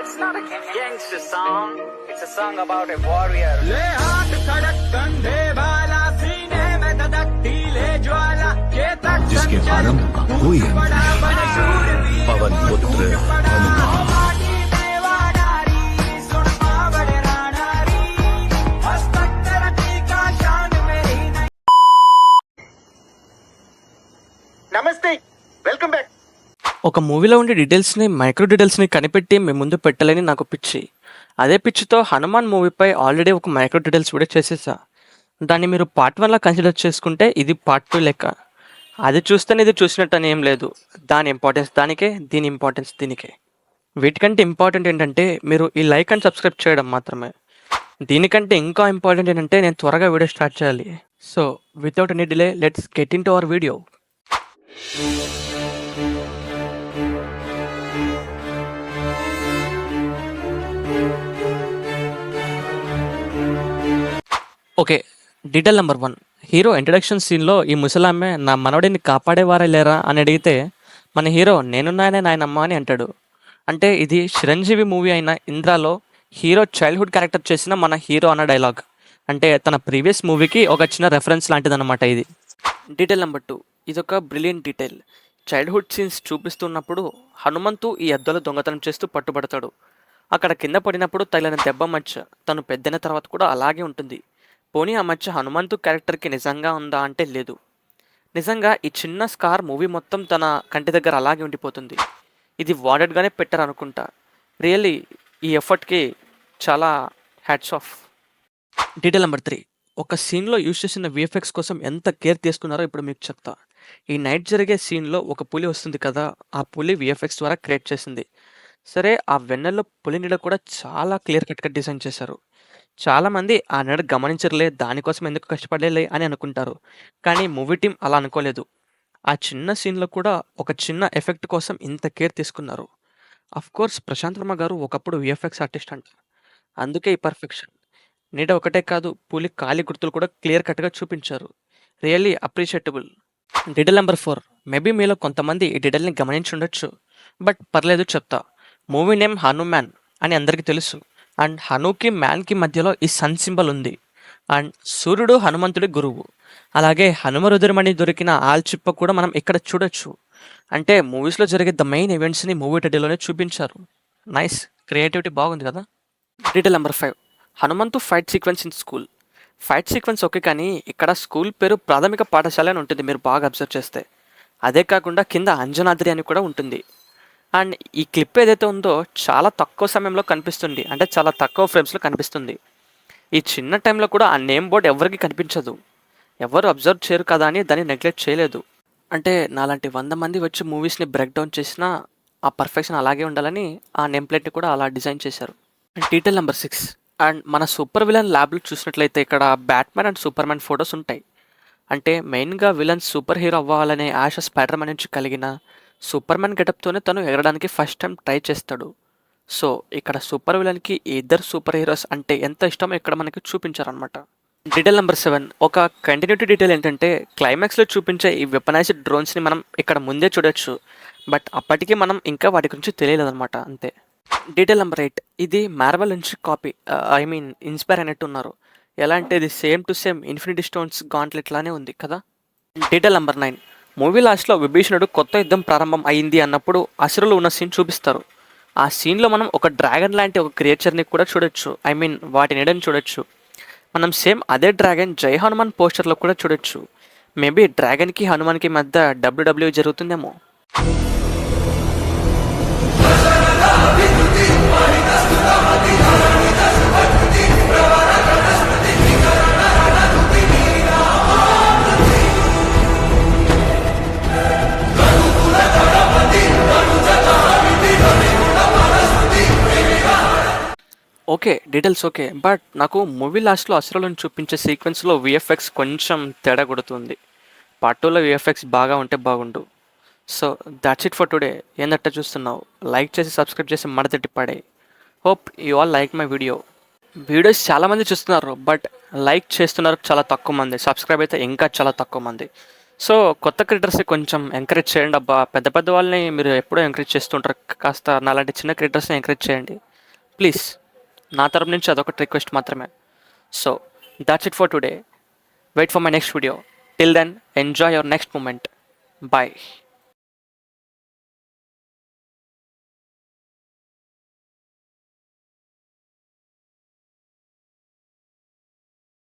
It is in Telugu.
it's not a gangster song. It's a song about a warrior. ले हाथ खड़क कंधे वाला सीने में धधकती ले ज्वाला ये तक जिसके आरंभ का कोई अंत बड़ा नहीं बने शूरवीर पवन पुत्र ఒక మూవీలో ఉండే డీటెయిల్స్ని మైక్రో డీటెయిల్స్ని కనిపెట్టి మీ ముందు పెట్టాలని నాకు పిచ్చి. అదే పిచ్చితో హనుమాన్ మూవీపై ఆల్రెడీ ఒక మైక్రో డీటెయిల్స్ వీడియో చేసేసా. దాన్ని మీరు పార్ట్ వన్లా కన్సిడర్ చేసుకుంటే ఇది పార్ట్ టూ లెక్క. అది చూస్తేనే ఇది చూసినట్టు అని ఏం లేదు. దాని ఇంపార్టెన్స్ దానికే దీని ఇంపార్టెన్స్ దీనికే. వీటికంటే ఇంపార్టెంట్ ఏంటంటే మీరు ఈ లైక్ అండ్ సబ్స్క్రైబ్ చేయడం మాత్రమే. దీనికంటే ఇంకా ఇంపార్టెంట్ ఏంటంటే నేను త్వరగా వీడియో స్టార్ట్ చేయాలి. So without any delay let's get in to our video detail number one. Hero introduction సీన్లో ఈ ముసలామె నా మనవడిని కాపాడేవారే లేరా అని అడిగితే మన హీరో నేనున్నాయనే నాయనమ్మ అని అంటాడు. అంటే ఇది చిరంజీవి మూవీ అయిన ఇంద్రాలో హీరో చైల్డ్హుడ్ క్యారెక్టర్ చేసిన మన హీరో అన్న డైలాగ్. అంటే తన ప్రీవియస్ మూవీకి ఒక చిన్న రెఫరెన్స్ లాంటిదన్నమాట ఇది. Detail number two. ఇది ఒక బ్రిలియంట్ డీటెయిల్. చైల్డ్హుడ్ సీన్స్ చూపిస్తున్నప్పుడు హనుమంతు ఈ అద్దలు దొంగతనం చేస్తూ పట్టుబడతాడు. అక్కడ కింద పడినప్పుడు తగిలిన దెబ్బ మచ్చ తను పెద్దైన తర్వాత కూడా అలాగే ఉంటుంది. పోనీ ఆ మధ్య హనుమంతు క్యారెక్టర్కి నిజంగా ఉందా అంటే లేదు. నిజంగా ఈ చిన్న స్కార్ మూవీ మొత్తం తన కంటి దగ్గర అలాగే ఉండిపోతుంది. ఇది వాడెడ్గానే పెట్టారు అనుకుంటా రియల్లీ ఈ ఎఫర్ట్కి చాలా hats off. Detail number three. ఒక సీన్లో యూజ్ చేసిన విఎఫ్ఎక్స్ కోసం ఎంత కేర్ తీసుకున్నారో ఇప్పుడు మీకు చెప్తా. ఈ నైట్ జరిగే సీన్లో ఒక పులి వస్తుంది కదా ఆ పులి విఎఫ్ఎక్స్ ద్వారా క్రియేట్ చేసింది. సరే ఆ వెన్నెల్లో పులి నీడ కూడా చాలా క్లియర్ కట్గా డిజైన్ చేశారు. చాలామంది ఆ నీడ గమనించరులే దానికోసం ఎందుకు కష్టపడలే అని అనుకుంటారు. కానీ మూవీ టీం అలా అనుకోలేదు. ఆ చిన్న సీన్లో కూడా ఒక చిన్న ఎఫెక్ట్ కోసం ఇంత కేర్ తీసుకున్నారు. అఫ్ కోర్స్ ప్రశాంత్ వర్మ గారు ఒకప్పుడు విఎఫ్ఎక్స్ ఆర్టిస్ట్ అంట. అందుకే ఈ పర్ఫెక్షన్. నీడ ఒకటే కాదు పులి కాలి గుర్తులు కూడా క్లియర్ కట్గా చూపించారు. Really appreciable. Detail number four. Maybe మీలో కొంతమంది ఈ డీటెయిల్ని గమనించి ఉండొచ్చు బట్ పర్లేదు చెప్తా. మూవీ నేమ్ హనుమాన్ అని అందరికీ తెలుసు. అండ్ హనుకి మ్యాన్కి మధ్యలో ఈ సన్ సింబల్ ఉంది. అండ్ సూర్యుడు హనుమంతుడి గురువు. అలాగే హనుమ రుద్రమణి దొరికిన ఆల్చిప్ప కూడా మనం ఇక్కడ చూడొచ్చు. అంటే మూవీస్లో జరిగే ద మెయిన్ ఈవెంట్స్ని మూవీ టైటిల్లోనే చూపించారు. నైస్. క్రియేటివిటీ బాగుంది కదా? Detail number five Hanumanthu fight sequence in school fight sequence okay కానీ ఇక్కడ స్కూల్ పేరు ప్రాథమిక పాఠశాల అని ఉంటుంది మీరు బాగా అబ్జర్వ్ చేస్తే. అదే కాకుండా కింద అంజనాద్రి అని కూడా ఉంటుంది. అండ్ ఈ క్లిప్ ఏదైతే ఉందో చాలా తక్కువ సమయంలో కనిపిస్తుంది. అంటే చాలా తక్కువ ఫ్రేమ్స్లో కనిపిస్తుంది. ఈ చిన్న టైంలో కూడా ఆ నేమ్ బోర్డ్ ఎవరికి కనిపించదు. ఎవరు అబ్జర్వ్ చేయరు కదా అని దాన్ని నెగ్లెక్ట్ చేయలేదు. అంటే నాలాంటి వంద మంది వచ్చి మూవీస్ని బ్రేక్ డౌన్ చేసినా ఆ పర్ఫెక్షన్ అలాగే ఉండాలని ఆ నేమ్ ప్లేట్ని కూడా అలా డిజైన్ చేశారు. డీటెయిల్ నెంబర్ సిక్స్ అండ్ మన సూపర్ విలన్ ల్యాబ్లో చూసినట్లయితే ఇక్కడ Batman and Superman photos ఉంటాయి. అంటే మెయిన్గా విలన్ సూపర్ హీరో అవ్వాలనే ఆశ స్పైడర్ మ్యాన్ నుంచి కలిగిన సూపర్ మ్యాన్ గెటప్తోనే తను ఎగరడానికి ఫస్ట్ టైం ట్రై చేస్తాడు. సో ఇక్కడ సూపర్ విలన్కి ఇద్దరు సూపర్ హీరోస్ అంటే ఎంత ఇష్టమో ఇక్కడ మనకి చూపించారనమాట డీటెయిల్ నెంబర్ సెవెన్. ఒక కంటిన్యూటీ డీటెయిల్ ఏంటంటే క్లైమాక్స్లో చూపించే ఈ వెపనైజ్డ్ డ్రోన్స్ని మనం ఇక్కడ ముందే చూడొచ్చు. బట్ అప్పటికీ మనం ఇంకా వాటి గురించి తెలియలేదన్నమాట అంతే. Detail number eight. ఇది మార్వెల్ నుంచి కాపీ ఐ మీన్ ఇన్స్పైర్ అయినట్టు ఉన్నారు. ఎలా అంటే ఇది same to same infinity stones గాంట్లెట్లానే ఉంది కదా? Detail number nine. మూవీ లాస్ట్లో విభీషణుడు కొత్త యుద్ధం ప్రారంభం అయింది అన్నప్పుడు అసురులు ఉన్న సీన్ చూపిస్తారు. ఆ సీన్లో మనం ఒక డ్రాగన్ లాంటి ఒక క్రియేచర్ని కూడా చూడొచ్చు. ఐ మీన్ వాటి నీడని చూడొచ్చు. మనం సేమ్ అదే డ్రాగన్ జై హనుమాన్ పోస్టర్లో కూడా చూడొచ్చు. మేబీ డ్రాగన్కి హనుమాన్కి మధ్య డబ్ల్యూడబ్ల్యూ జరుగుతుందేమో. Okay details okay. బట్ నాకు మూవీ లాస్ట్లో అసలు చూపించే సీక్వెన్స్లో విఎఫ్ఎక్స్ కొంచెం తేడా కొడుతుంది. పార్ట్ టూలో విఎఫ్ఎక్స్ బాగా ఉంటే బాగుండు. So that's it for today ఏందట్ట చూస్తున్నావు? లైక్ చేసి సబ్స్క్రైబ్ చేసి మడతెట్టి పడే. Hope you all like my video videos చాలామంది చూస్తున్నారు బట్ లైక్ చేస్తున్నారు చాలా తక్కువ మంది. సబ్స్క్రైబ్ అయితే ఇంకా చాలా తక్కువ మంది. సో కొత్త క్రియేటర్స్ని కొంచెం ఎంకరేజ్ చేయండి అబ్బా. పెద్ద పెద్ద వాళ్ళని మీరు ఎప్పుడూ ఎంకరేజ్ చేస్తుంటారు. కాస్త నాలాంటి చిన్న క్రియేటర్స్ని ఎంకరేజ్ చేయండి. ప్లీజ్ నా తరపు నుంచి అదొకటి రిక్వెస్ట్ మాత్రమే. So that's it for today wait for my next video till then enjoy your next moment bye